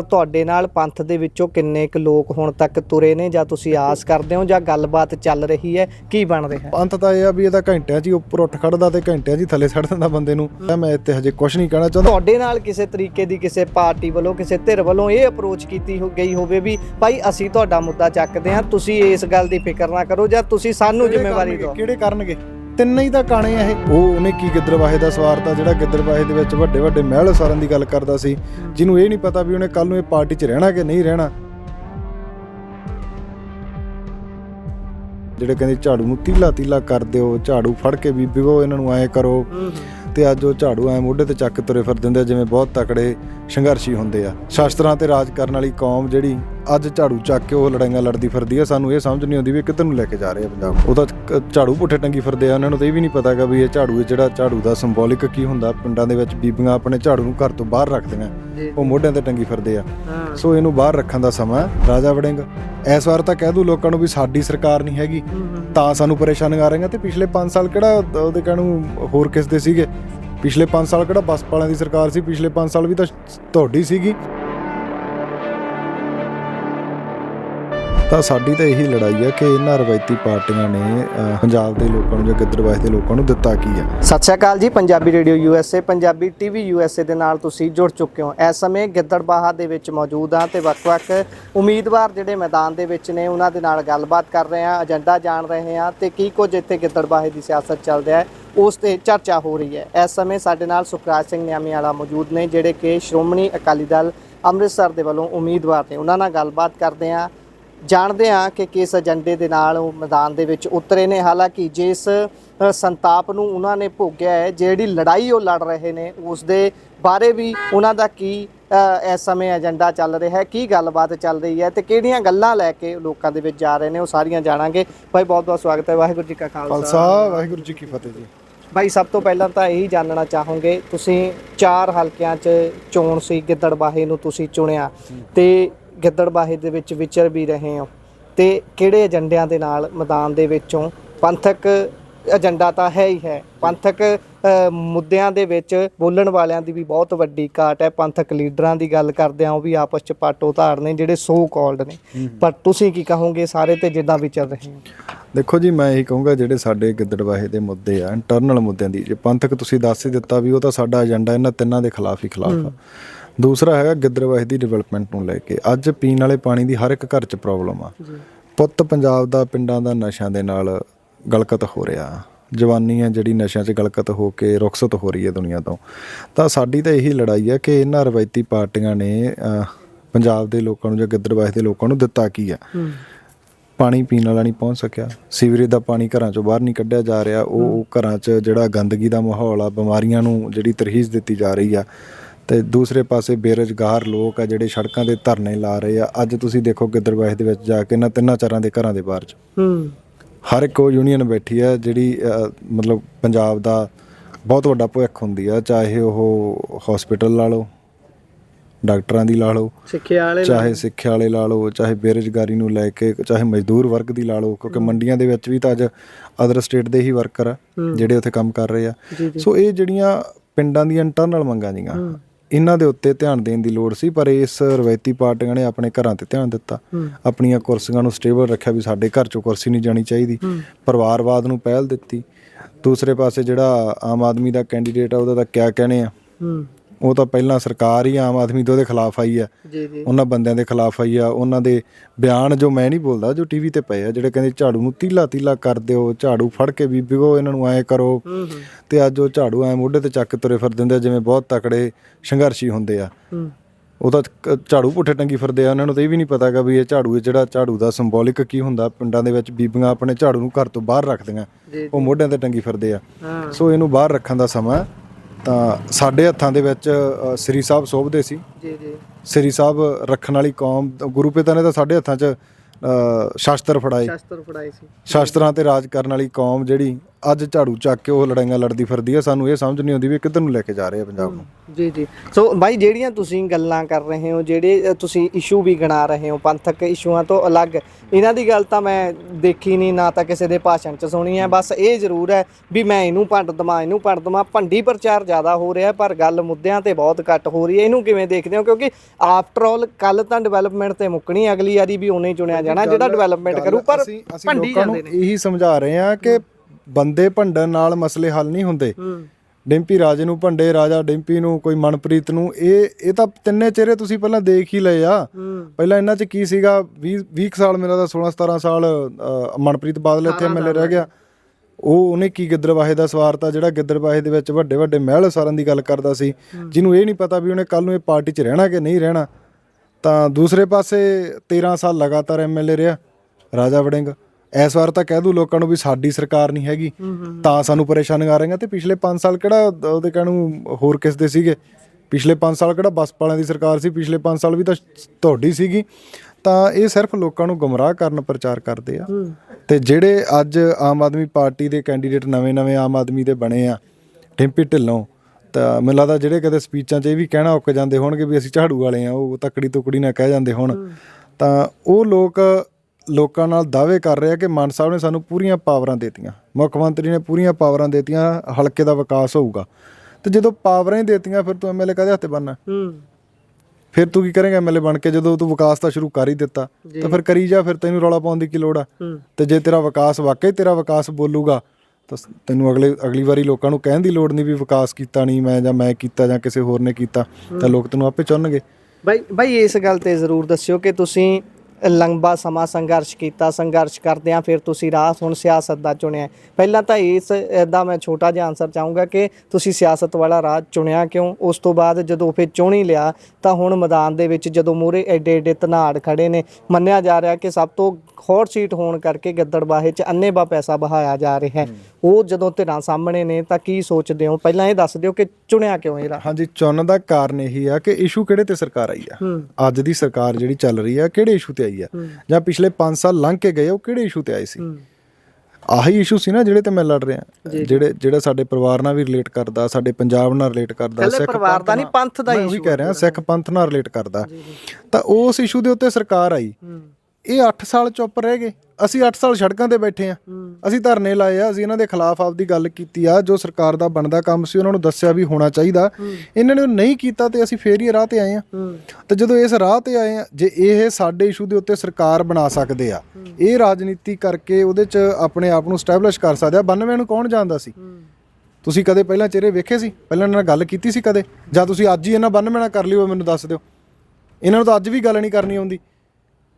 ਤੁਹਾਡੇ ਨਾਲ ਪੰਥ ਦੇ ਵਿੱਚੋਂ ਕਿੰਨੇ ਕੁ ਲੋਕ ਹੁਣ ਤੱਕ ਤੁਰੇ ਨੇ ਜਾਂ ਤੁਸੀਂ ਆਸ ਕਰਦੇ ਹੋ ਜਾਂ ਗੱਲਬਾਤ ਚੱਲ ਰਹੀ ਹੈ? ਕੀ ਬਣ ਰਿਹਾ ਅੰਤ ਤਾਂ ਇਹ ਆ ਵੀ ਇਹਦਾ ਘੰਟਿਆਂ 'ਚ ਹੀ ਉੱਪਰ ਉੱਠ ਖੜਦਾ ਤੇ ਘੰਟਿਆਂ 'ਚ ਹੀ ਥੱਲੇ ਛੱਡ ਦਿੰਦਾ ਬੰਦੇ ਨੂੰ। ਮੈਂ ਇੱਥੇ ਹਜੇ ਕੁਝ ਨਹੀਂ ਕਹਿਣਾ ਚਾਹੁੰਦਾ। ਤੁਹਾਡੇ ਨਾਲ ਕਿਸੇ ਤਰੀਕੇ ਦੀ ਕਿਸੇ ਪਾਰਟੀ ਵੱਲੋਂ ਕਿਸੇ ਧਿਰ ਵੱਲੋਂ ਇਹ ਅਪਰੋਚ ਕੀਤੀ ਹੋ ਗਈ ਹੋਵੇ ਵੀ ਭਾਈ ਅਸੀਂ ਤੁਹਾਡਾ ਮੁੱਦਾ ਚੱਕਦੇ ਹਾਂ ਤੁਸੀਂ ਇਸ ਗੱਲ ਦੀ ਫਿਕਰ ਨਾ ਕਰੋ ਜਾਂ ਤੁਸੀਂ ਸਾਨੂੰ ਜ਼ਿੰਮੇਵਾਰੀ ਦਿਓ। ਕਿਹੜੇ ਕਰਨਗੇ ਤਿੰਨ ਹੀ ਤਾਂ ਕਾਣੇ ਆ ਇਹ। ਉਹ ਉਹਨੇ ਕੀ ਗਿੱਦਰਵਾਹੇ ਦਾ ਸਵਾਰਤਾ ਜਿਹੜਾ ਗਿੱਦਰਵਾਹੇ ਦੇ ਵਿੱਚ ਵੱਡੇ ਵੱਡੇ ਮਹਿਲ ਸਾਰਨ ਦੀ ਗੱਲ ਕਰਦਾ ਸੀ, ਜਿਹਨੂੰ ਇਹ ਨਹੀਂ ਪਤਾ ਵੀ ਉਹਨੇ ਕੱਲ ਨੂੰ ਇਹ ਪਾਰਟੀ 'ਚ ਰਹਿਣਾ ਕਿ ਨਹੀਂ ਰਹਿਣਾ। ਜਿਹੜੇ ਕਹਿੰਦੇ ਝਾੜੂ ਨੂੰ ਤੀਲਾ ਤੀਲਾ ਕਰ ਦਿਓ ਝਾੜੂ ਫੜ ਕੇ ਬੀਬੀਓ ਇਹਨਾਂ ਨੂੰ ਐਂ ਕਰੋ ਤੇ ਅੱਜ ਉਹ ਝਾੜੂ ਐ ਮੋਢੇ ਤੇ ਚੱਕ ਤੁਰੇ ਫਿਰ ਦਿੰਦੇ ਆ, ਜਿਵੇਂ ਬਹੁਤ ਤਕੜੇ ਸੰਘਰਸ਼ੀ ਹੁੰਦੇ ਆ। ਸ਼ਾਸਤਰਾਂ ਤੇ ਰਾਜ ਕਰਨ ਵਾਲੀ ਕੌਮ ਜਿਹੜੀ ਅੱਜ ਝਾੜੂ ਚੱਕ ਕੇ ਉਹ ਲੜਾਈਆਂ ਲੜਦੀ ਫਿਰਦੀ ਆ ਸਾਨੂੰ ਇਹ ਸਮਝ ਨਹੀਂ ਆਉਂਦੀ ਵੀ ਇਹ ਕਿੱਧਰ ਨੂੰ ਲੈ ਕੇ ਜਾ ਰਹੇ ਆ ਪੰਜਾਬ। ਉਹ ਤਾਂ ਕ- ਝਾੜੂ ਪੁੱਠੇ ਟੰਗੀ ਫਿਰਦੇ ਆ ਉਹਨਾਂ ਨੂੰ ਤਾਂ ਇਹ ਵੀ ਨਹੀਂ ਪਤਾ ਹੈਗਾ ਵੀ ਇਹ ਝਾੜੂ ਹੈ ਜਿਹੜਾ ਝਾੜੂ ਦਾ ਸਿੰਬੋਲਿਕ ਕੀ ਹੁੰਦਾ ਪਿੰਡਾਂ ਦੇ ਵਿੱਚ ਬੀਬੀਆਂ ਆਪਣੇ ਝਾੜੂ ਨੂੰ ਘਰ ਤੋਂ ਬਾਹਰ ਰੱਖਦੀਆਂ ਉਹ ਮੋਢਿਆਂ ਤੇ ਟੰਗੀ ਫਿਰਦੇ ਆ। ਹਾਂ। ਸੋ ਇਹਨੂੰ ਬਾਹਰ ਰੱਖਣ ਦਾ ਸਮਾਂ ਹੈ। ਰਾਜਾ ਵੜਿੰਗ। ਇਸ ਵਾਰ ਤਾਂ ਕਹਿ ਦੂ ਲੋਕਾਂ ਨੂੰ ਵੀ ਸਾਡੀ ਸਰਕਾਰ ਨਹੀਂ ਹੈਗੀ ਤਾਂ ਸਾਨੂੰ ਪਰੇਸ਼ਾਨੀਆਂ ਆ ਰਹੀਆਂ ਤੇ ਪਿਛਲੇ 5 ਸਾਲ ਕਿਹੜਾ ਉਹਦੇ ਕਹਿਣ ਨੂੰ ਹੋਰ ਕਿਸ ਦੇ ਸੀਗੇ? ਪਿਛਲੇ 5 ਸਾਲ ਕਿਹੜਾ ਬਸ ਵਾਲਿਆਂ ਦੀ ਸਰਕਾਰ ਸੀ ਪਿਛਲੇ 5 ਸਾਲ ਵੀ ਤਾਂ ਤੁਹਾਡੀ ਸੀਗੀ। ਤਾਂ ਸਾਡੀ ਤਾਂ ਇਹੀ ਲੜਾਈ ਹੈ ਕਿ ਇਹਨਾਂ ਰਵਾਇਤੀ ਪਾਰਟੀਆਂ ਨੇ ਪੰਜਾਬ ਦੇ ਲੋਕਾਂ ਨੂੰ ਜਾਂ ਗਿੱਦੜਵਾਹ ਦੇ ਲੋਕਾਂ ਨੂੰ ਦਿੱਤਾ ਕੀ ਹੈ ਸਤਿ ਸ਼੍ਰੀ ਅਕਾਲ ਜੀ, Punjabi radio USA Punjabi TV USA ਦੇ ਨਾਲ ਤੁਸੀਂ ਜੁੜ ਚੁੱਕੇ ਹੋ। ਇਸ ਸਮੇਂ ਗਿੱਦੜਬਾਹਾ ਦੇ ਵਿੱਚ ਮੌਜੂਦ ਹਾਂ ਤੇ ਵੱਖ-ਵੱਖ ਉਮੀਦਵਾਰ ਜਿਹੜੇ ਮੈਦਾਨ ਦੇ ਵਿੱਚ ਨੇ, ਉਹਨਾਂ ਦੇ ਨਾਲ ਗੱਲਬਾਤ ਕਰ ਰਹੇ ਹਾਂ, ਏਜੰਡਾ ਜਾਣ ਰਹੇ ਹਾਂ ਤੇ ਕੀ ਕੁਝ ਇੱਥੇ ਗਿੱਦੜਬਾਹੇ ਦੀ ਸਿਆਸਤ ਚੱਲ ਰਿਹਾ ਹੈ, ਉਸ ਤੇ ਚਰਚਾ ਹੋ ਰਹੀ ਹੈ। ਇਸ ਸਮੇਂ ਸਾਡੇ ਨਾਲ ਸੁਖਰਾਜ ਸਿੰਘ ਨਿਆਮੀ ਵਾਲਾ ਮੌਜੂਦ ਨੇ, ਜਿਹੜੇ ਕਿ ਸ਼੍ਰੋਮਣੀ ਅਕਾਲੀ ਦਲ ਅੰਮ੍ਰਿਤਸਰ ਦੇ ਵੱਲੋਂ ਉਮੀਦਵਾਰ ਨੇ। ਉਹਨਾਂ ਨਾਲ ਗੱਲਬਾਤ ਕਰਦੇ ਹਾਂ। ਜਾਣਦੇ ਹਾਂ ਕਿ ਕਿਸ ਏਜੰਡੇ ਦੇ ਨਾਲ ਉਹ ਮੈਦਾਨ ਦੇ ਵਿੱਚ ਉਤਰੇ ਨੇ। ਹਾਲਾਂਕਿ ਜਿਸ ਸੰਤਾਪ ਨੂੰ ਉਹਨਾਂ ਨੇ ਭੋਗਿਆ ਹੈ ਜਿਹੜੀ ਲੜਾਈ ਉਹ ਲੜ ਰਹੇ ਨੇ ਉਸ ਦੇ ਬਾਰੇ ਵੀ ਉਹਨਾਂ ਦਾ ਕੀ ਇਸ ਸਮੇਂ ਏਜੰਡਾ ਚੱਲ ਰਿਹਾ ਹੈ ਕੀ ਗੱਲਬਾਤ ਚੱਲ ਰਹੀ ਹੈ ਤੇ ਕਿਹੜੀਆਂ ਗੱਲਾਂ ਲੈ ਕੇ ਲੋਕਾਂ ਦੇ ਵਿੱਚ ਜਾ ਰਹੇ ਨੇ ਉਹ ਸਾਰੀਆਂ ਜਾਣਾਂਗੇ। ਭਾਈ ਬਹੁਤ ਬਹੁਤ ਸਵਾਗਤ ਹੈ ਵਾਹਿਗੁਰੂ ਜੀ ਕਾ ਖਾਲਸਾ। ਖਾਲਸਾ ਵਾਹਿਗੁਰੂ ਜੀ ਕੀ ਫਤਿਹ ਜੀ। ਭਾਈ ਸਭ ਤੋਂ ਪਹਿਲਾਂ ਤਾਂ ਇਹੀ ਜਾਣਨਾ ਚਾਹੋਗੇ ਤੁਸੀਂ ਚਾਰ ਹਲਕਿਆਂ 'ਚ ਚੋਣ ਸੀ ਗਿੱਦੜਬਾਹੇ ਨੂੰ ਤੁਸੀਂ ਚੁਣਿਆ ਤੇ ਗਿੱਦੜਬਾਹੇ ਦੇ ਵਿੱਚ ਵਿਚਰ ਵੀ ਰਹੇ ਹੋ। ਤੇ ਕਿਹੜੇ ਏਜੰਡਿਆਂ ਦੇ ਨਾਲ ਮੈਦਾਨ ਦੇ ਵਿੱਚੋਂ ਪੰਥਕ ਏਜੰਡਾ ਤਾਂ ਹੈ ਹੀ ਹੈ। ਪੰਥਕ ਮੁੱਦਿਆਂ ਦੇ ਵਿੱਚ ਬੋਲਣ ਵਾਲਿਆਂ ਦੀ ਵੀ ਬਹੁਤ ਵੱਡੀ ਘਾਟ ਹੈ। ਪੰਥਕ ਲੀਡਰਾਂ ਦੀ ਗੱਲ ਕਰਦੇ ਆ ਉਹ ਵੀ ਆਪਸ 'ਚ ਪਾਟੋ ਧਾਰ ਨੇ ਜਿਹੜੇ ਸੋ ਕਾਲਡ ਨੇ। ਪਰ ਤੁਸੀਂ ਕੀ ਕਹੋਗੇ ਸਾਰੇ ਤੇ ਜਿੱਦਾਂ ਵਿਚਰ ਰਹੇ ਹੋ? ਦੇਖੋ ਜੀ ਮੈਂ ਇਹੀ ਕਹੂੰਗਾ ਜਿਹੜੇ ਸਾਡੇ ਗਿੱਦੜਵਾਹੇ ਦੇ ਮੁੱਦੇ ਆ ਇੰਟਰਨਲ ਮੁੱਦਿਆਂ ਦੀ ਜੇ ਪੰਥਕ ਤੁਸੀਂ ਦੱਸ ਹੀ ਦਿੱਤਾ ਵੀ ਉਹ ਤਾਂ ਸਾਡਾ ਏਜੰਡਾ ਇਹਨਾਂ ਤਿੰਨਾਂ ਦੇ ਖਿਲਾਫ ਹੀ ਖਿਲਾਫ ਆ। ਦੂਸਰਾ ਹੈਗਾ ਗਿੱਦੜਵਾਹੇ ਦੀ ਡਿਵੈਲਪਮੈਂਟ ਨੂੰ ਲੈ ਕੇ। ਅੱਜ ਪੀਣ ਵਾਲੇ ਪਾਣੀ ਦੀ ਹਰ ਇੱਕ ਘਰ 'ਚ ਪ੍ਰੋਬਲਮ ਆ। ਪੁੱਤ ਪੰਜਾਬ ਦਾ ਪਿੰਡਾਂ ਦਾ ਨਸ਼ਿਆਂ ਦੇ ਨਾਲ ਗਲਕਤ ਹੋ ਰਿਹਾ। ਜਵਾਨੀ ਹੈ ਜਿਹੜੀ ਨਸ਼ਿਆਂ 'ਚ ਗਲਕਤ ਹੋ ਕੇ ਰੁਖਸਤ ਹੋ ਰਹੀ ਹੈ ਦੁਨੀਆ ਤੋਂ। ਤਾਂ ਸਾਡੀ ਤਾਂ ਇਹੀ ਲੜਾਈ ਹੈ ਕਿ ਇਹਨਾਂ ਰਵਾਇਤੀ ਪਾਰਟੀਆਂ ਨੇ ਪੰਜਾਬ ਦੇ ਲੋਕਾਂ ਨੂੰ ਜਾਂ ਗਿੱਦੜਵਾਹੇ ਦੇ ਲੋਕਾਂ ਨੂੰ ਦਿੱਤਾ ਕੀ ਆ। ਪਾਣੀ ਪੀਣ ਵਾਲਾ ਨਹੀਂ ਪਹੁੰਚ ਸਕਿਆ। ਸੀਵਰੇਜ ਦਾ ਪਾਣੀ ਘਰਾਂ ਚੋਂ ਬਾਹਰ ਨਹੀਂ ਕੱਢਿਆ ਜਾ ਰਿਹਾ। ਉਹ ਘਰਾਂ 'ਚ ਜਿਹੜਾ ਗੰਦਗੀ ਦਾ ਮਾਹੌਲ ਆ ਬਿਮਾਰੀਆਂ ਨੂੰ ਜਿਹੜੀ ਤਰਹੀਜ਼ ਦਿੱਤੀ ਜਾ ਰਹੀ ਆ ਤੇ ਦੂਸਰੇ ਪਾਸੇ ਬੇਰੁਜ਼ਗਾਰ ਲੋਕ ਆ ਜਿਹੜੇ ਸੜਕਾਂ ਤੇ ਧਰਨੇ ਲਾ ਰਹੇ ਆ। ਅੱਜ ਤੁਸੀਂ ਦੇਖੋ ਗਿੱਦੜਬਾਹੇ ਦੇ ਵਿੱਚ ਜਾ ਕੇ ਇਹਨਾਂ ਤਿੰਨਾਂ ਚਾਰਾਂ ਦੇ ਘਰਾਂ ਦੇ ਬਾਹਰ 'ਚ। ਹੂੰ। ਹਰ ਇੱਕ ਉਹ ਯੂਨੀਅਨ ਬੈਠੀ ਆ ਜਿਹੜੀ ਮਤਲਬ ਪੰਜਾਬ ਦਾ ਬਹੁਤ ਵੱਡਾ ਭਵਿੱਖ ਹੁੰਦੀ ਆ ਚਾਹੇ ਉਹ ਹਸਪੀਟਲ ਲਾ ਲਓ ਡਾਕਟਰਾਂ ਦੀ ਲਾ ਲਓ ਸਿੱਖਿਆ ਵਾਲੇ ਚਾਹੇ ਸਿੱਖਿਆ ਵਾਲੇ ਲਾ ਲਓ ਚਾਹੇ ਬੇਰੁਜ਼ਗਾਰੀ ਨੂੰ ਲੈ ਕੇ ਚਾਹੇ ਮਜ਼ਦੂਰ ਵਰਗ ਦੀ ਲਾ ਲਓ ਕਿਉਂਕਿ ਮੰਡੀਆਂ ਦੇ ਵਿੱਚ ਵੀ ਤਾਂ ਅੱਜ ਅਦਰ ਸਟੇਟ ਦੇ ਹੀ ਵਰਕਰ ਆ ਜਿਹੜੇ ਉੱਥੇ ਕੰਮ ਕਰ ਰਹੇ ਆ। ਸੋ ਇਹ ਜਿਹੜੀਆਂ ਪਿੰਡਾਂ ਦੀਆਂ ਇੰਟਰਨਲ ਮੰਗਾਂ ਜੀਆਂ ਇਹਨਾਂ ਦੇ ਉੱਤੇ ਧਿਆਨ ਦੇਣ ਦੀ ਲੋੜ ਸੀ ਪਰ ਇਸ ਰਵਾਇਤੀ ਪਾਰਟੀਆਂ ਨੇ ਆਪਣੇ ਘਰਾਂ ਤੇ ਧਿਆਨ ਦਿੱਤਾ। ਆਪਣੀਆਂ ਕੁਰਸੀਆਂ ਨੂੰ ਸਟੇਬਲ ਰੱਖਿਆ ਵੀ ਸਾਡੇ ਘਰ ਚੋਂ ਕੁਰਸੀ ਨਹੀਂ ਜਾਣੀ ਚਾਹੀਦੀ। ਪਰਿਵਾਰਵਾਦ ਨੂੰ ਪਹਿਲ ਦਿੱਤੀ। ਦੂਸਰੇ ਪਾਸੇ ਜਿਹੜਾ ਆਮ ਆਦਮੀ ਦਾ ਕੈਂਡੀਡੇਟ ਆ ਉਹਦਾ ਤਾਂ ਕਿਆ ਕਹਨੇ ਆ? ਉਹ ਤਾਂ ਪਹਿਲਾਂ ਸਰਕਾਰ ਹੀ ਆਮ ਆਦਮੀ ਦੇ ਉਹਦੇ ਖਿਲਾਫ ਆਈ ਆ। ਜੀ ਜੀ। ਉਹਨਾਂ ਬੰਦਿਆਂ ਦੇ ਖਿਲਾਫ ਆਈ ਆ। ਉਹਨਾਂ ਦੇ ਬਿਆਨ ਜੋ ਮੈਂ ਨਹੀਂ ਬੋਲਦਾ ਜੋ ਟੀਵੀ ਤੇ ਪਏ ਆ ਜਿਹੜੇ ਕਹਿੰਦੇ ਝਾੜੂ ਨੂੰ ਤੀਲਾ ਤੀਲਾ ਕਰ ਦਿਓ ਝਾੜੂ ਫੜ ਕੇ ਬੀਬੀਓ ਇਹਨਾਂ ਨੂੰ ਐਂ ਕਰੋ। ਹੂੰ ਹੂੰ। ਤੇ ਅੱਜ ਉਹ ਝਾੜੂ ਐ ਮੋਢੇ ਤੇ ਚੱਕ ਕੇ ਤੁਰੇ ਫਿਰ ਦਿੰਦੇ ਆ ਜਿਵੇਂ ਬਹੁਤ ਤਕੜੇ ਸੰਘਰਸ਼ੀ ਹੁੰਦੇ ਆ। ਹੂੰ। ਉਹ ਤਾਂ ਕ- ਝਾੜੂ ਪੁੱਠੇ ਟੰਗੀ ਫਿਰਦੇ ਆ। ਉਹਨਾਂ ਨੂੰ ਤਾਂ ਇਹ ਵੀ ਨਹੀਂ ਪਤਾ ਹੈਗਾ ਵੀ ਇਹ ਝਾੜੂ ਜਿਹੜਾ ਝਾੜੂ ਦਾ ਸਿੰਬੋਲਿਕ ਕੀ ਹੁੰਦਾ? ਪਿੰਡਾਂ ਦੇ ਵਿੱਚ ਬੀਬੀਆਂ ਆਪਣੇ ਝਾੜੂ ਨੂੰ ਘਰ ਤੋਂ ਬਾਹਰ ਰੱਖਦੀਆਂ। ਉਹ ਮੋਢਿਆਂ ਤੇ ਟੰਗੀ ਫਿਰਦੇ ਆ। ਸੋ ਇਹਨੂੰ ਬਾਹਰ ਰੱਖਣ ਦਾ ਸਮਾਂ। ਤਾਂ ਸਾਡੇ ਹੱਥਾਂ ਦੇ ਵਿੱਚ ਅ, ਸ੍ਰੀ ਸਾਹਿਬ ਸੋਭਦੇ ਸੀ। ਜੀ ਜੀ। ਸ੍ਰੀ ਸਾਹਿਬ ਰੱਖਣ ਵਾਲੀ ਕੌਮ ਗੁਰੂ ਪਿਤਾ ਨੇ ਤਾਂ ਸਾਡੇ ਹੱਥਾਂ 'ਚ ਅ, ਸ਼ਾਸਤਰ ਫੜਾਏ। ਸ਼ਾਸਤਰ ਫੜਾਈ ਸੀ। ਸ਼ਾਸਤਰਾਂ ਤੇ ਰਾਜ ਕਰਨ ਵਾਲੀ ਕੌਮ ਜਿਹੜੀ ਅੱਜ ਝਾੜੂ ਚੱਕ ਕੇ ਉਹ ਲੜਾਈਆਂ ਲੜਦੀ ਫਿਰਦੀ ਆ ਸਾਨੂੰ ਇਹ ਸਮਝ ਨਹੀਂ ਆਉਂਦੀ ਵੀ ਕਿੱਧਰ ਨੂੰ ਲੈ ਕੇ ਜਾ ਰਹੇ ਆ ਪੰਜਾਬ ਨੂੰ। ਜੀ ਜੀ। ਸੋ ਬਾਈ ਜਿਹੜੀਆਂ ਤੁਸੀਂ ਗੱਲਾਂ ਕਰ ਰਹੇ ਹੋ ਜਿਹੜੇ ਤੁਸੀਂ ਇਸ਼ੂ ਵੀ ਗਿਣਾ ਰਹੇ ਹੋ ਪੰਥਕ ਇਸ਼ੂਆਂ ਤੋਂ ਅਲੱਗ ਇਹਨਾਂ ਦੀ ਗੱਲ ਤਾਂ ਮੈਂ ਦੇਖੀ ਨਹੀਂ ਨਾ ਤਾਂ ਕਿਸੇ ਦੇ ਭਾਸ਼ਣ 'ਚ ਸੁਣੀ ਹੈ ਬਸ ਇਹ ਜ਼ਰੂਰ ਹੈ ਵੀ ਮੈਂ ਇਹਨੂੰ ਭੰਡ ਦਵਾਂ ਇਹਨੂੰ ਭੰਡ ਦਵਾਂ। ਭੰਡੀ ਪ੍ਰਚਾਰ ਜ਼ਿਆਦਾ ਹੋ ਰਿਹਾ ਪਰ ਗੱਲ ਮੁੱਦਿਆਂ ਤੇ ਬਹੁਤ ਘੱਟ ਹੋ ਰਹੀ ਹੈ। ਇਹਨੂੰ ਕਿਵੇਂ ਦੇਖਦੇ ਹੋ? ਕਿਉਂਕਿ ਆਫਟਰ ਆਲ ਕੱਲ ਤਾਂ ਡਿਵੈਲਪਮੈਂਟ ਤੇ ਮੁੱਕਣੀ ਅਗਲੀ ਵਾਰੀ ਵੀ ਉਹਨੇ ਚੁਣਿਆ ਜਾਣਾ ਜਿਹੜਾ ਡਿਵੈਲਪਮੈਂਟ ਕਰੂ ਪਰ ਅਸੀਂ ਅਸੀਂ ਭੰਡੀ ਲੋਕਾਂ ਨੂੰ ਜਾਂਦੇ ਨੇ ਇਹੀ ਸਮਝਾ ਰਹੇ ਆ ਕਿ ਬੰਦੇ ਭੰਡਣ ਨਾਲ ਮਸਲੇ ਹੱਲ ਨਹੀਂ ਹੁੰਦੇ। ਡਿੰਪੀ ਰਾਜੇ ਨੂੰ ਭੰਡੇ ਰਾਜਾ ਡਿੰਪੀ ਨੂੰ ਕੋਈ ਮਨਪ੍ਰੀਤ ਨੂੰ ਇਹ ਇਹ ਤਾਂ ਤਿੰਨੇ ਚਿਹਰੇ ਤੁਸੀਂ ਪਹਿਲਾਂ ਦੇਖ ਹੀ ਲਏ ਆ। ਪਹਿਲਾਂ ਇਹਨਾਂ 'ਚ ਕੀ ਸੀਗਾ? 20 20 ਕੁ ਸਾਲ ਮੇਰਾ ਤਾਂ 16 17 ਸਾਲ ਮਨਪ੍ਰੀਤ ਬਾਦਲ ਇੱਥੇ ਐਮਐਲਏ ਰਹਿ ਗਿਆ। ਉਹ ਉਹਨੇ ਕੀ ਗਿੱਦੜਵਾਹੇ ਦਾ ਸਵਾਰਤਾ ਜਿਹੜਾ ਗਿੱਦੜਵਾਹੇ ਦੇ ਵਿੱਚ ਵੱਡੇ ਵੱਡੇ ਮਹਿਲ ਸਾਰਨ ਦੀ ਗੱਲ ਕਰਦਾ ਸੀ। ਜਿਹਨੂੰ ਇਹ ਨਹੀਂ ਪਤਾ ਵੀ ਉਹਨੇ ਕੱਲ ਨੂੰ ਇਹ ਪਾਰਟੀ 'ਚ ਰਹਿਣਾ ਕਿ ਨਹੀਂ ਰਹਿਣਾ। ਤਾਂ ਦੂਸਰੇ ਪਾਸੇ 13 ਸਾਲ ਲਗਾਤਾਰ ਐਮਐਲਏ ਰਿਹਾ ਰਾਜਾ ਵੜਿੰਗ। ਇਸ ਵਾਰ ਤਾਂ ਕਹਿ ਦੂ ਲੋਕਾਂ ਨੂੰ ਵੀ ਸਾਡੀ ਸਰਕਾਰ ਨਹੀਂ ਹੈਗੀ। ਤਾਂ ਸਾਨੂੰ ਪਰੇਸ਼ਾਨੀਆਂ ਆ ਰਹੀਆਂ ਤੇ ਪਿਛਲੇ 5 ਸਾਲ ਕਿਹੜਾ ਉਹਦੇ ਕਹਿਣ ਨੂੰ ਹੋਰ ਕਿਸ ਦੇ ਸੀਗੇ। ਪਿਛਲੇ 5 ਸਾਲ ਕਿਹੜਾ ਬਸ ਵਾਲਿਆਂ ਦੀ ਸਰਕਾਰ ਸੀ ਪਿਛਲੇ 5 ਸਾਲ ਵੀ ਤਾਂ ਤੁਹਾਡੀ ਸੀਗੀ। ਤਾਂ ਇਹ ਸਿਰਫ ਲੋਕਾਂ ਨੂੰ ਗੁੰਮਰਾਹ ਕਰਨ ਪ੍ਰਚਾਰ ਕਰਦੇ ਆ। ਤੇ ਜਿਹੜੇ ਅੱਜ ਆਮ ਆਦਮੀ ਪਾਰਟੀ ਦੇ ਕੈਂਡੀਡੇਟ ਨਵੇਂ-ਨਵੇਂ ਆਮ ਆਦਮੀ ਦੇ ਬਣੇ ਆ ਡਿੰਪੀ ਢਿੱਲੋਂ ਤਾਂ ਮੈਨੂੰ ਲੱਗਦਾ ਜਿਹੜੇ ਕਦੇ ਸਪੀਚਾਂ 'ਚ ਇਹ ਵੀ ਕਹਿਣਾ ਉੱਕ ਜਾਂਦੇ ਹੋਣਗੇ ਵੀ ਅਸੀਂ ਝਾੜੂ ਵਾਲੇ ਆ ਉਹ ਤੱਕੜੀ ਤੁਕੜੀ ਨਾ ਕਹਿ ਜਾਂਦੇ ਹੁਣ। ਤਾਂ ਉਹ ਲੋਕ ਲੋਕਾਂ ਨਾਲ ਦਾਅਵੇ ਕਰ ਰਹੇ ਕਿ ਮਾਨ ਸਾਹਿਬ ਨੇ ਸਾਨੂੰ ਪੂਰੀਆਂ ਪਾਵਰਾਂ ਦੇਤੀਆਂ। ਮੁੱਖ ਮੰਤਰੀ ਨੇ ਪੂਰੀਆਂ ਪਾਵਰਾਂ ਦੇਤੀਆਂ ਹਲਕੇ ਦਾ ਵਿਕਾਸ ਹੋਊਗਾ। ਤੇ ਜਦੋਂ ਪਾਵਰਾਂ ਹੀ ਦੇਤੀਆਂ ਫਿਰ ਤੂੰ ਐਮਐਲਏ ਕਾਹਦੇ ਹੱਥੇ ਬਣਨਾ? ਹੂੰ। ਫਿਰ ਤੂੰ ਕੀ ਕਰੇਂਗਾ ਐਮਐਲਏ ਬਣ ਕੇ? ਜਦੋਂ ਤੂੰ ਵਿਕਾਸ ਤਾਂ ਸ਼ੁਰੂ ਕਰ ਹੀ ਦਿੱਤਾ ਤਾਂ ਫਿਰ ਕਰੀ ਜਾ ਫਿਰ ਤੈਨੂੰ ਰੌਲਾ ਪਾਉਣ ਦੀ ਕੀ ਲੋੜ ਆ? ਤੇ ਜੇ ਤੇਰਾ ਵਿਕਾਸ ਵਾਕਈ ਤੇਰਾ ਵਿਕਾਸ ਬੋਲੂਗਾ ਤਾਂ ਤੈਨੂੰ ਅਗਲੇ ਅਗਲੀ ਵਾਰੀ ਲੋਕਾਂ ਨੂੰ ਕਹਿਣ ਦੀ ਲੋੜ ਨਹੀਂ ਵੀ ਵਿਕਾਸ ਕੀਤਾ ਨਹੀਂ ਮੈਂ ਜਾਂ ਮੈਂ ਕੀਤਾ ਜਾਂ ਕਿਸੇ ਹੋਰ ਨੇ ਕੀਤਾ ਤਾਂ ਲੋਕ ਤੈਨੂੰ ਆਪੇ ਚੁਣਨਗੇ। ਬਾਈ ਬਾਈ ਇਸ ਗੱਲ ਤੇ ਜ਼ਰੂਰ ਦੱਸਿਓ ਕਿ ਤੁਸੀਂ ਲੰਬਾ ਸਮਾਂ ਸੰਘਰਸ਼ ਕੀਤਾ ਸੰਘਰਸ਼ ਕਰਦਿਆਂ ਫਿਰ ਤੁਸੀਂ ਰਾਹ ਹੁਣ ਸਿਆਸਤ ਦਾ ਚੁਣਿਆ ਪਹਿਲਾਂ ਤਾਂ ਇਸ ਦਾ ਮੈਂ ਛੋਟਾ ਜਿਹਾ ਆਨਸਰ ਚਾਹੂੰਗਾ ਕਿ ਤੁਸੀਂ ਸਿਆਸਤ ਵਾਲਾ ਰਾਹ ਚੁਣਿਆ ਕਿਉਂ? ਉਸ ਤੋਂ ਬਾਅਦ ਜਦੋਂ ਫਿਰ ਚੁਣ ਲਿਆ ਤਾਂ ਹੁਣ ਮੈਦਾਨ ਦੇ ਵਿੱਚ ਜਦੋਂ ਮੂਰੇ ਐਡੇ ਐਡੇ ਧਨਾੜ ਖੜੇ ਨੇ ਮੰਨਿਆ ਜਾ ਰਿਹਾ ਕਿ ਸਭ ਤੋਂ ਹੌਟ ਸੀਟ ਹੋਣ ਕਰਕੇ ਗਿੱਦੜਬਾਹੇ 'ਚ ਅੰਨੇਬਾ ਪੈਸਾ ਬਹਾਇਆ ਜਾ ਰਿਹਾ ਹੈ। ਉਹ ਜਦੋਂ ਧਿਰਾਂ ਸਾਹਮਣੇ ਨੇ ਤਾਂ ਕੀ ਸੋਚਦੇ ਹੋ? ਪਹਿਲਾਂ ਇਹ ਦੱਸ ਦਿਓ ਕਿ ਚੁਣਿਆ ਕਿਉਂ ਇਹ ਰਾਹ? ਹਾਂਜੀ ਚੁਣਨ ਦਾ ਕਾਰਨ ਇਹੀ ਆ ਕਿ ਇਸ਼ੂ ਕਿਹੜੇ ਤੇ ਸਰਕਾਰ ਆਈ ਆ? ਅੱਜ ਦੀ ਸਰਕਾਰ ਜਿਹੜੀ ਚੱਲ ਰਹੀ ਆ ਕਿਹੜੇ ਇਸ਼ੂ ਤੇ ਆਈ ਆ। ਜਾਂ ਪਿਛਲੇ 5 ਸਾਲ ਲੰਘ ਕੇ ਗਏ ਉਹ ਕਿਹੜੇ ਇਸ਼ੂ ਤੇ ਆਏ ਸੀ? ਆਹੀ ਇਸ਼ੂ ਸੀ ਨਾ ਜਿਹੜੇ ਤੇ ਮੈਂ ਲੜ ਰਿਹਾ। ਜਿਹੜੇ ਜਿਹੜਾ ਸਾਡੇ ਪਰਿਵਾਰ ਨਾਲ ਵੀ ਰਿਲੇਟ ਕਰਦਾ ਸਾਡੇ ਪੰਜਾਬ ਨਾਲ ਰਿਲੇਟ ਕਰਦਾ ਇਕੱਲੇ ਪਰਿਵਾਰ ਦਾ ਨਹੀਂ ਪੰਥ ਦਾ ਮੈਂ ਉਹੀ ਕਹਿ ਰਿਹਾ ਸਿੱਖ ਪੰਥ ਨਾਲ ਰਿਲੇਟ ਕਰਦਾ। ਤਾਂ ਉਸ ਇਸ਼ੂ ਦੇ ਉੱਤੇ ਸਰਕਾਰ ਆਈ। ਇਹ 8 ਸਾਲ ਚੁੱਪ ਰਹਿ ਗਏ। ਅਸੀਂ 8 ਸਾਲ ਸੜਕਾਂ ਤੇ ਬੈਠੇ ਆ। ਅਸੀਂ ਧਰਨੇ ਲਾਏ ਆ ਅਸੀਂ ਇਹਨਾਂ ਦੇ ਖਿਲਾਫ ਆਪਦੀ ਗੱਲ ਕੀਤੀ ਆ। ਜੋ ਸਰਕਾਰ ਦਾ ਬਣਦਾ ਕੰਮ ਸੀ ਉਹਨਾਂ ਨੂੰ ਦੱਸਿਆ ਵੀ ਹੋਣਾ ਚਾਹੀਦਾ। ਇਹਨਾਂ ਨੇ ਉਹ ਨਹੀਂ ਕੀਤਾ ਤੇ ਅਸੀਂ ਫੇਰ ਹੀ ਰਾਹ ਤੇ ਆਏ ਆ। ਤੇ ਜਦੋਂ ਇਸ ਰਾਹ ਤੇ ਆਏ ਆ ਜੇ ਇਹ ਸਾਡੇ ਇਸ਼ੂ ਦੇ ਉੱਤੇ ਸਰਕਾਰ ਬਣਾ ਸਕਦੇ ਆ ਇਹ ਰਾਜਨੀਤੀ ਕਰਕੇ ਉਹਦੇ 'ਚ ਆਪਣੇ ਆਪ ਨੂੰ ਸਟੈਬਲਿਸ਼ ਕਰ ਸਕਦੇ ਆ। 92 ਨੂੰ ਕੌਣ ਜਾਣਦਾ ਸੀ? ਤੁਸੀਂ ਕਦੇ ਪਹਿਲਾਂ ਚਿਹਰੇ ਵੇਖੇ ਸੀ? ਪਹਿਲਾਂ ਇਹਨਾਂ ਨਾਲ ਗੱਲ ਕੀਤੀ ਸੀ ਕਦੇ? ਜਾਂ ਤੁਸੀਂ ਅੱਜ ਹੀ ਇਹਨਾਂ 92 ਨਾਲ ਕਰ ਹੋਵੇ ਮੈਨੂੰ ਦੱਸ ਦਿਓ। ਇਹਨਾਂ ਨੂੰ ਤਾਂ ਅੱਜ ਵੀ ਗੱਲ ਨਹੀਂ ਕਰਨੀ ਆਉਂਦੀ।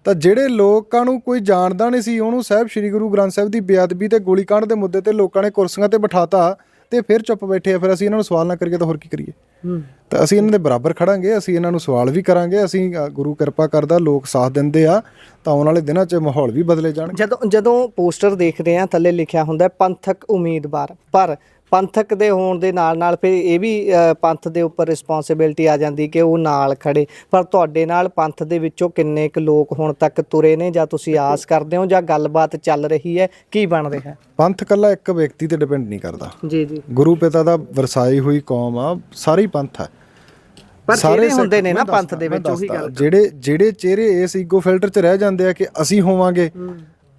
ਤਾਂ ਜਿਹੜੇ ਲੋਕਾਂ ਨੂੰ ਕੋਈ ਜਾਣਦਾ ਨਹੀਂ ਸੀ ਉਹਨੂੰ ਸਾਹਿਬ ਸ੍ਰੀ ਗੁਰੂ ਗ੍ਰੰਥ ਸਾਹਿਬ ਦੀ ਬੇਅਦਬੀ ਤੇ ਗੋਲੀकांड ਦੇ ਮੁੱਦੇ ਤੇ ਲੋਕਾਂ ਨੇ ਕੁਰਸੀਆਂ ਤੇ ਬਿਠਾਤਾ ਤੇ ਫਿਰ ਚੁੱਪ ਬੈਠੇ ਆ ਫਿਰ ਅਸੀਂ ਇਹਨਾਂ ਨੂੰ ਸਵਾਲ ਨਾ ਕਰੀਏ ਤਾਂ ਹੋਰ ਕੀ ਕਰੀਏ? ਤਾਂ ਅਸੀਂ ਇਹਨਾਂ ਦੇ ਬਰਾਬਰ ਖੜਾਂਗੇ ਅਸੀਂ ਇਹਨਾਂ ਨੂੰ ਸਵਾਲ ਵੀ ਕਰਾਂਗੇ ਅਸੀਂ ਗੁਰੂ ਕਿਰਪਾ ਕਰਦਾ ਲੋਕ ਸਾਥ ਦਿੰਦੇ ਆ ਤਾਂ ਆਉਣ ਵਾਲੇ ਦਿਨਾਂ 'ਚ ਮਾਹੌਲ ਵੀ ਬਦਲੇ ਜਾਣਗੇ। ਜਦੋਂ ਜਦੋਂ ਪੋਸਟਰ ਦੇਖਦੇ ਆ ਥੱਲੇ ਲਿਖਿਆ ਹੁੰਦਾ ਪੰਥਕ ਉਮੀਦਵਾਰ ਪਰ ਪੰਥਕ ਦੇ ਹੋਣ ਦੇ ਨਾਲ ਨਾਲ ਫਿਰ ਇਹ ਵੀ ਪੰਥ ਦੇ ਉੱਪਰ ਰਿਸਪੌਂਸਿਬਿਲਟੀ ਆ ਜਾਂਦੀ ਕਿ ਉਹ ਨਾਲ ਖੜੇ। ਪਰ ਤੁਹਾਡੇ ਨਾਲ ਪੰਥ ਦੇ ਵਿੱਚੋਂ ਕਿੰਨੇ ਕੁ ਲੋਕ ਹੁਣ ਤੱਕ ਤੁਰੇ ਨੇ ਜਾਂ ਤੁਸੀਂ ਆਸ ਕਰਦੇ ਹੋ ਜਾਂ ਗੱਲਬਾਤ ਚੱਲ ਰਹੀ ਹੈ? ਕੀ ਬਣ ਰਿਹਾ? ਹੈ ਪੰਥ ਕੱਲਾ ਇੱਕ ਵਿਅਕਤੀ ਤੇ ਡਿਪੈਂਡ ਨਹੀਂ ਕਰਦਾ। ਜੀ ਜੀ। ਗੁਰੂ ਪਿਤਾ ਦਾ ਵਰਸਾਈ ਹੋਈ ਕੌਮ ਆ ਸਾਰੀ ਪੰਥ ਹੈ। ਪਰ ਜਿਹੜੇ ਸਿੱਖ- ਹੁੰਦੇ ਨੇ ਨਾ ਪੰਥ ਦੇ ਵਿੱਚ ਉਹੀ ਗੱਲ। ਜਿਹੜੇ ਜਿਹੜੇ ਚਿਹਰੇ ਇਸ ਈਗੋ ਫਿਲਟਰ 'ਚ ਰਹਿ ਜਾਂਦੇ ਆ ਕਿ ਅਸੀਂ ਹੋਵਾਂਗੇ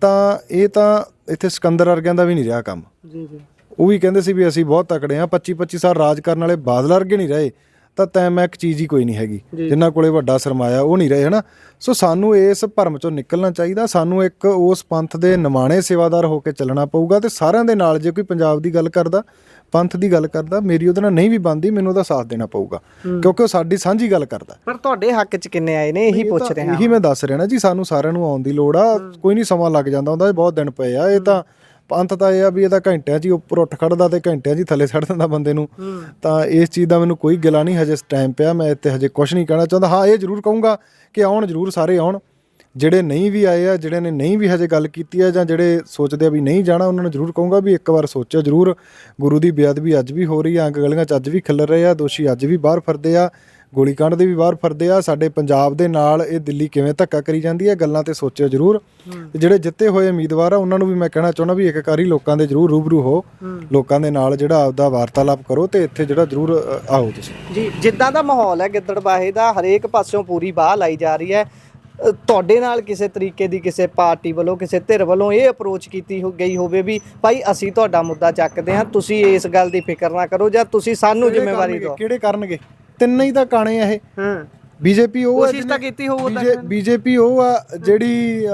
ਤਾਂ ਇਹ ਤਾਂ ਇੱਥੇ ਸਿਕੰਦਰ ਵਰਗਿਆਂ ਦਾ ਵੀ ਨਹੀਂ ਰਿਹਾ ਕੰਮ। ਜੀ ਜੀ। ਉਹ ਵੀ ਕਹਿੰਦੇ ਸੀ ਵੀ ਅਸੀਂ ਬਹੁਤ ਤਕੜੇ ਆ 25 25 ਸਾਲ ਰਾਜ ਕਰਨ ਵਾਲੇ ਬਾਦਲ ਵਰਗੇ ਨਹੀਂ ਰਹੇ ਤਾਂ ਤੈਂ ਮੈਂ ਇੱਕ ਚੀਜ਼ ਹੀ ਕੋਈ ਨਹੀਂ ਹੈਗੀ ਜਿਨ੍ਹਾਂ ਕੋਲੇ ਵੱਡਾ ਸਰਮਾਇਆ ਉਹ ਨਹੀਂ ਰਹੇ ਹਨਾ? ਸੋ ਸਾਨੂੰ ਇਸ ਭਰਮ ਚੋਂ ਨਿਕਲਣਾ ਚਾਹੀਦਾ ਸਾਨੂੰ ਇੱਕ ਉਸ ਪੰਥ ਦੇ ਨਿਮਾਣੇ ਸੇਵਾਦਾਰ ਹੋ ਕੇ ਚੱਲਣਾ ਪਊਗਾ ਤੇ ਸਾਰਿਆਂ ਦੇ ਨਾਲ ਜੇ ਕੋਈ ਪੰਜਾਬ ਦੀ ਗੱਲ ਕਰਦਾ ਪੰਥ ਦੀ ਗੱਲ ਕਰਦਾ ਮੇਰੀ ਉਹਦੇ ਨਾਲ ਨਹੀਂ ਵੀ ਬਣਦੀ ਮੈਨੂੰ ਉਹਦਾ ਸਾਥ ਦੇਣਾ ਪਊਗਾ ਕਿਉਂਕਿ ਉਹ ਸਾਡੀ ਸਾਂਝੀ ਗੱਲ ਕਰਦਾ। ਪਰ ਤੁਹਾਡੇ ਹੱਕ 'ਚ ਕਿੰਨੇ ਆਏ ਨੇ ਇਹੀ ਪੁੱਛ ਰਹੇ ਹਾਂ ਇਹੀ ਮੈਂ। ਦੱਸ ਰਿਹਾ ਨਾ ਜੀ ਸਾਨੂੰ ਸਾਰਿਆਂ ਨੂੰ ਆਉਣ ਦੀ ਲੋੜ ਆ ਕੋਈ ਨਹੀਂ ਸਮਾਂ ਲੱਗ ਜਾਂਦਾ ਹੁੰਦਾ ਇਹ ਬਹੁਤ ਦਿਨ ਪਏ ਆ ਇਹ ਤਾਂ ਪੰਥ ਤਾਂ ਇਹ ਆ ਵੀ ਇਹਦਾ ਘੰਟਿਆਂ 'ਚ ਹੀ ਉੱਪਰ ਉੱਠ ਖੜਦਾ ਤੇ ਘੰਟਿਆਂ 'ਚ ਹੀ ਥੱਲੇ ਛੱਡ ਦਿੰਦਾ ਬੰਦੇ ਨੂੰ। ਤਾਂ ਇਸ ਚੀਜ਼ ਦਾ ਮੈਨੂੰ ਕੋਈ ਗਿਲਾ ਨਹੀਂ ਹਜੇ ਟਾਈਮ ਪਿਆ ਮੈਂ ਇੱਥੇ ਹਜੇ ਕੁਝ ਨਹੀਂ ਕਹਿਣਾ ਚਾਹੁੰਦਾ। ਹਾਂ ਇਹ ਜ਼ਰੂਰ ਕਹੂੰਗਾ ਕਿ ਆਉਣ ਜ਼ਰੂਰ ਸਾਰੇ ਆਉਣ। ਜਿਹੜੇ ਨਹੀਂ ਵੀ ਆਏ ਆ ਜਿਹੜੇ ਨੇ ਨਹੀਂ ਵੀ ਹਜੇ ਗੱਲ ਕੀਤੀ ਆ ਜਾਂ ਜਿਹੜੇ ਸੋਚਦੇ ਆ ਵੀ ਨਹੀਂ ਜਾਣਾ ਉਹਨਾਂ ਨੂੰ ਜ਼ਰੂਰ ਕਹੂੰਗਾ ਵੀ ਇੱਕ ਵਾਰ ਸੋਚਿਓ ਜ਼ਰੂਰ। ਗੁਰੂ ਦੀ ਬੇਅਦਬੀ ਅੱਜ ਵੀ ਹੋ ਰਹੀ ਆ ਅੰਗ ਗਲੀਆਂ 'ਚ ਅੱਜ ਵੀ ਖਿਲਰ ਰਹੇ ਆ ਦੋਸ਼ੀ ਅੱਜ ਵੀ ਬਾਹਰ ਫਿਰਦੇ ਆ। ਗੋਲੀकांड ਦੇ ਵੀ ਬਾਹਰ ਫਿਰਦੇ ਆ। ਸਾਡੇ ਪੰਜਾਬ ਦੇ ਨਾਲ ਇਹ ਦਿੱਲੀ ਕਿਵੇਂ ਧੱਕਾ ਕਰੀ ਜਾਂਦੀ ਹੈ ਗੱਲਾਂ ਤੇ ਸੋਚਿਓ ਜ਼ਰੂਰ। ਤੇ ਜਿਹੜੇ ਜਿੱਤੇ ਹੋਏ ਉਮੀਦਵਾਰ ਆ ਉਹਨਾਂ ਨੂੰ ਵੀ ਮੈਂ ਕਹਿਣਾ ਚਾਹੁੰਦਾ ਵੀ ਇੱਕ ਵਾਰੀ ਲੋਕਾਂ ਦੇ ਜ਼ਰੂਰ ਰੂਬਰੂ ਹੋ। ਲੋਕਾਂ ਦੇ ਨਾਲ ਜਿਹੜਾ ਆਪਦਾ ਵਾਰਤਾਲਾਪ ਕਰੋ ਤੇ ਇੱਥੇ ਜਿਹੜਾ ਜ਼ਰੂਰ ਆਓ ਤੁਸੀਂ। ਜੀ ਜਿੱਦਾਂ ਦਾ ਮਾਹੌਲ ਹੈ ਗਿੱਦੜਬਾਹੇ ਦਾ ਹਰੇਕ ਪਾਸਿਓਂ ਪੂਰੀ ਬਾਹ ਲਾਈ ਜਾ ਰਹੀ ਹੈ। ਤੁਹਾਡੇ ਨਾਲ ਕਿਸੇ ਤਰੀਕੇ ਦੀ ਕਿਸੇ ਪਾਰਟੀ ਵੱਲੋਂ ਕਿਸੇ ਧਿਰ ਵੱਲੋਂ ਇਹ ਅਪਰੋਚ ਕੀਤੀ ਹੋ ਗਈ ਹੋਵੇ ਵੀ ਭਾਈ ਅਸੀਂ ਤੁਹਾਡਾ ਮੁੱਦਾ ਚੱਕਦੇ ਹਾਂ ਤੁਸੀਂ ਇਸ ਗੱਲ ਦੀ ਫਿਕਰ ਨਾ ਕਰੋ ਜਾਂ ਤੁਸੀਂ ਸਾਨੂੰ ਜ਼ਿੰਮੇਵਾਰੀ ਦਿਓ। ਕਿਹੜੇ ਕਰਨਗੇ? ਤਿੰਨ ਹੀ ਤਾਂ ਕਾਣੇ ਆ ਇਹ। ਹਾਂ। ਬੀਜੇਪੀ ਉਹ ਕੋਸ਼ਿਸ਼ ਤਾਂ ਕੀਤੀ ਹੋਊ ਤਾਂ ਬੀਜੇਪੀ ਉਹ ਆ ਜਿਹੜੀ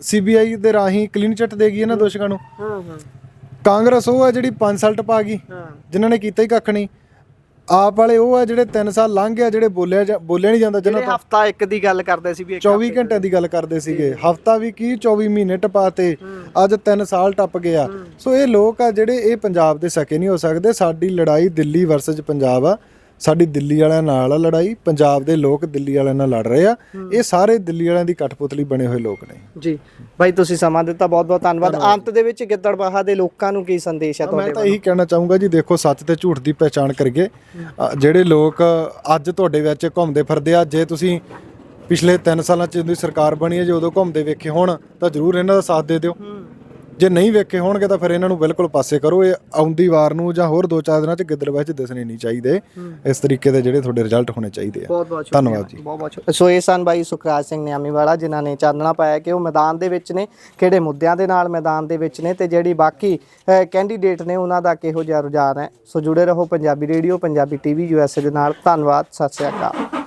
ਸੀਬੀਆਈ ਦੇ ਰਾਹੀਂ ਕਲੀਨ ਚਿੱਟ ਦੇਗੀ ਇਹਨਾਂ ਦੋਸ਼ੀਆਂ ਨੂੰ। ਹਾਂ ਹਾਂ। ਕਾਂਗਰਸ ਉਹ ਆ ਜਿਹੜੀ 5 ਸਾਲ ਟਪਾ ਗਈ ਹਾਂ। ਜਿਨ੍ਹਾਂ ਨੇ ਕੀਤਾ ਹੀ ਕੱਖ ਨਹੀਂ। ਆਪ ਵਾਲੇ ਉਹ ਆ ਜਿਹੜੇ 3 ਸਾਲ ਲੰਘ ਗਿਆ ਜਿਹੜੇ ਬੋਲਿਆ ਬੋਲਿਆ ਨਹੀਂ ਜਾਂਦਾ ਜਿਨ੍ਹਾਂ ਜਿਹੜੇ ਹਫਤਾ ਇੱਕ ਦੀ ਗੱਲ ਕਰਦੇ ਸੀ ਵੀ ਇੱਕ 24 ਘੰਟਿਆਂ ਦੀ ਗੱਲ ਕਰਦੇ ਸੀਗੇ। ਹਫਤਾ ਵੀ ਕੀ 24 ਮਹੀਨੇ ਟਪਾਤੇ ਅੱਜ 3 ਸਾਲ ਟੱਪ ਗਿਆ ਸੋ ਇਹ ਲੋਕ ਆ ਜਿਹੜੇ ਇਹ ਪੰਜਾਬ ਦੇ ਸਕੇ ਨਹੀਂ ਹੋ ਸਕਦੇ। ਸਾਡੀ ਲੜਾਈ ਦਿੱਲੀ ਵਰਸਸ ਪੰਜਾਬ ਆ। ਸਾਡੀ ਦਿੱਲੀ ਵਾਲਿਆਂ ਨਾਲ ਆ ਲੜਾਈ ਪੰਜਾਬ ਦੇ ਲੋਕ ਦਿੱਲੀ ਵਾਲਿਆਂ ਨਾਲ ਲੜ ਰਹੇ ਆ। ਇਹ ਸਾਰੇ ਦਿੱਲੀ ਵਾਲਿਆਂ ਦੀ ਕਠਪੁਤਲੀ ਬਣੇ ਹੋਏ ਲੋਕ ਨੇ। ਜੀ। ਭਾਈ ਤੁਸੀਂ ਸਮਾਂ ਦਿੱਤਾ ਬਹੁਤ ਬਹੁਤ ਧੰਨਵਾਦ। ਅੰਤ ਦੇ ਵਿੱਚ ਗਿੱਦੜਬਾਹਾ ਦੇ ਲੋਕਾਂ ਨੂੰ ਕੀ ਸੰਦੇਸ਼ ਹੈ ਮੈਂ ਤੁਹਾਡੇ ਤਾਂ ਇਹੀ ਕਹਿਣਾ ਚਾਹੂੰਗਾ ਜੀ ਦੇਖੋ ਸੱਚ ਤੇ ਝੂਠ ਦੀ ਪਹਿਚਾਣ ਕਰੀਏ। ਜਿਹੜੇ ਲੋਕ ਅੱਜ ਤੁਹਾਡੇ ਵਿੱਚ ਘੁੰਮਦੇ ਫਿਰਦੇ ਆ ਜੇ ਤੁਸੀਂ ਪਿਛਲੇ 3 ਸਾਲਾਂ ਚ ਜਦੋਂ ਸਰਕਾਰ ਬਣੀ ਹੈ ਜੇ ਉਦੋਂ ਘੁੰਮਦੇ ਵੇਖੇ ਹੋਣ ਤਾਂ ਜ਼ਰੂਰ ਇਹਨਾਂ ਦਾ ਸਾਥ ਦੇ ਦਿਓ। ਜੇ ਨਹੀਂ ਵੇਖੇ ਹੋਣਗੇ ਤਾਂ ਫਿਰ ਇਹਨਾਂ ਨੂੰ ਬਿਲਕੁਲ ਪਾਸੇ ਕਰੋ। ਇਹ ਆਉਂਦੀ ਵਾਰ ਨੂੰ ਜਾਂ ਹੋਰ 2-4 ਦਿਨਾਂ ਚ ਗਿੱਦੜ ਵਿੱਚ ਦਿਸਣੇ ਨਹੀਂ ਚਾਹੀਦੇ। ਇਸ ਤਰੀਕੇ ਦੇ ਜਿਹੜੇ ਤੁਹਾਡੇ ਰਿਜ਼ਲਟ ਹੋਣੇ ਚਾਹੀਦੇ ਆ। ਬਹੁਤ ਬਹੁਤ ਸ਼ੁਕਰੀਆ। ਧੰਨਵਾਦ ਜੀ। ਬਹੁਤ ਬਹੁਤ। ਸੋ ਇਹ ਸਨ ਬਾਈ ਸੁਖਰਾਜ ਸਿੰਘ ਨਿਆਮੀਵਾਲਾ ਜਿਨ੍ਹਾਂ ਨੇ ਚਾਨਣਾ ਪਾਇਆ ਕਿ ਉਹ ਮੈਦਾਨ ਦੇ ਵਿੱਚ ਨੇ ਕਿਹੜੇ ਮੁੱਦਿਆਂ ਦੇ ਨਾਲ ਮੈਦਾਨ ਦੇ ਵਿੱਚ ਨੇ ਤੇ ਜਿਹੜੀ ਬਾਕੀ ਕੈਂਡੀਡੇਟ ਨੇ ਉਹਨਾਂ ਦਾ ਕਿਹੋ ਜਿਹਾ ਰੁਝਾਨ ਹੈ। ਸੋ ਜੁੜੇ ਰਹੋ Punjabi radio Punjabi TV USA ਦੇ ਨਾਲ। ਧੰਨਵਾਦ। ਸਤਿ ਸ਼੍ਰੀ ਅਕਾਲ।